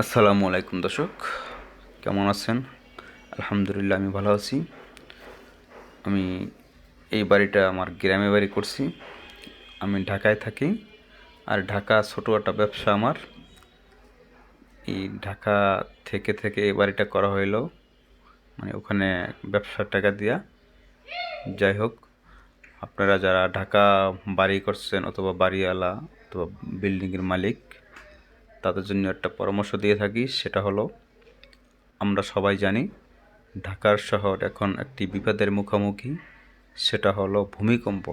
আসসালামু আলাইকুম দর্শক, কেমন আছেন? আলহামদুলিল্লাহ, আমি ভালো আছি। আমি এই বাড়িটা আমার গ্রামে বাড়ি করছি। আমি ঢাকায় থাকি আর ঢাকা ছোটো একটা ব্যবসা আমার। এই ঢাকা থেকে থেকে এই বাড়িটা করা হইল মানে ওখানে ব্যবসার টাকা দিয়া। যাই হোক, আপনারা যারা ঢাকা বাড়ি করছেন অথবা বাড়িওয়ালা অথবা বিল্ডিংয়ের মালিক তাদের জন্য একটা পরামর্শ দিয়ে থাকি, সেটা হলো, আমরা সবাই জানি ঢাকার শহর এখন একটি বিপদের মুখোমুখি, সেটা হলো ভূমিকম্প।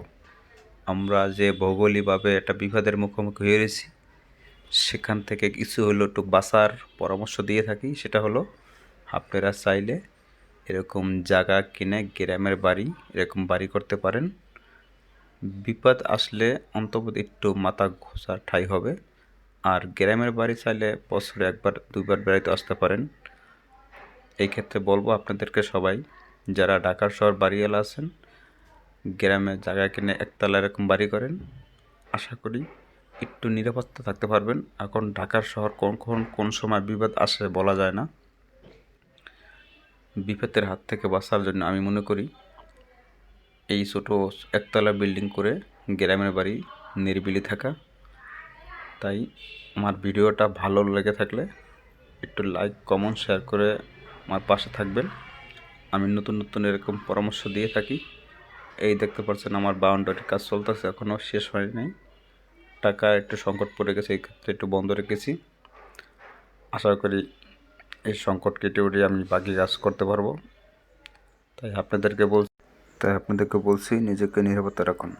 আমরা যে ভৌগোলিকভাবে একটা বিপদের মুখোমুখি হয়ে রয়েছি, সেখান থেকে কিছু হলো একটু বাঁচার পরামর্শ দিয়ে থাকি, সেটা হলো, আপনারা চাইলে এরকম জায়গা কিনে গ্রামের বাড়ি এরকম বাড়ি করতে পারেন। বিপদ আসলে অন্তত একটু মাথা ঘোষা ঠাই হবে। আর গ্রামের বাড়ি চাইলে বছরে একবার দুবার বেড়াইতে আসতে পারেন। এই ক্ষেত্রে বলব আপনাদেরকে সবাই, যারা ঢাকার শহর বাড়িওয়ালা আছেন, গ্রামে জায়গা কিনে একতলা এরকম বাড়ি করেন, আশা করি একটু নিরাপত্তা থাকতে পারবেন। এখন ঢাকার শহর কখন কোন সময় বিপদ আসে বলা যায় না। বিপদের হাত থেকে বাঁচার জন্য আমি মনে করি, এই ছোটো একতলা বিল্ডিং করে গ্রামের বাড়ি নিরিবিলি থাকা তাই আমার ভিডিওটা ভালো লেগে থাকলে একটু লাইক, কমেন্ট, শেয়ার করে আমার পাশে থাকবেন। আমি নতুন নতুন এরকম পরামর্শ দিয়ে থাকি। এই দেখতে পাচ্ছেন আমার বাউন্ডারির কাজ চলতেছে এখনও শেষ হয় নাই টাকা একটু সংকট পড়ে গেছে, এই ক্ষেত্রে একটু বন্ধ রেখেছি। আশা করি এই সংকট কেটে উঠে আমি বাকি কাজ করতে পারব। তাই আপনাদেরকে বল তাই আপনাদেরকে বলছি, নিজেকে নিরাপত্তা রাখুন।